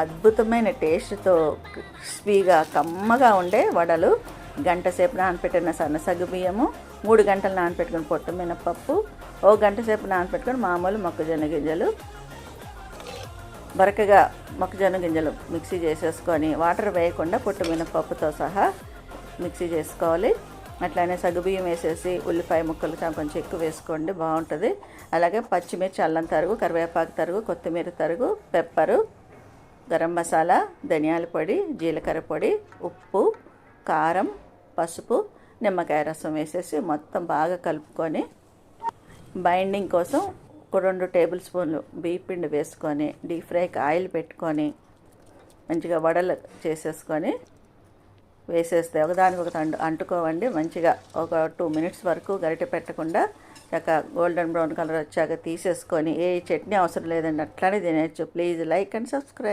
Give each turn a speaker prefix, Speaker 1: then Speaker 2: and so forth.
Speaker 1: అద్భుతమైన టేస్ట్తో క్రిస్పీగా కమ్మగా ఉండే వడలు. గంట సేపు నానపెట్టిన సన్న సగ్గు బియ్యము మూడు గంటలు నానపెట్టుకుని పొట్టు మినపప్పు ఓ గంట సేపు నానపెట్టుకుని మామూలు మొక్కజొన్న గింజలు. బరకగా మొక్కజొన్న గింజలు మిక్సీ చేసేసుకొని వాటర్ వేయకుండా పొట్టు మినపప్పుతో సహా మిక్సీ చేసుకోవాలి. అట్లానే సగ్గుబియ్యం వేసేసి ఉల్లిపాయ ముక్కలు కొంచెం ఎక్కువ వేసుకోండి బాగుంటుంది. అలాగే పచ్చిమిర్చి అల్లం తరుగు కరివేపాకు తరుగు కొత్తిమీర తరుగు పెప్పరు గరం మసాలా ధనియాల పొడి జీలకర్ర పొడి ఉప్పు కారం పసుపు నిమ్మకాయ రసం వేసేసి మొత్తం బాగా కలుపుకొని బైండింగ్ కోసం ఒక రెండు టేబుల్ స్పూన్లు బియ్య పిండి వేసుకొని డీప్ ఫ్రైకి ఆయిల్ పెట్టుకొని మంచిగా వడలు చేసేసుకొని వేసేస్తే ఒకదానికి ఒకటి అంటు అంటుకోవండి. మంచిగా ఒక టూ మినిట్స్ వరకు గరిటె పెట్టకుండా చక్కగా గోల్డెన్ బ్రౌన్ కలర్ వచ్చాక తీసేసుకొని ఏ చట్నీ అవసరం లేదండి. అట్లానే తినేయచ్చు. Please like and subscribe.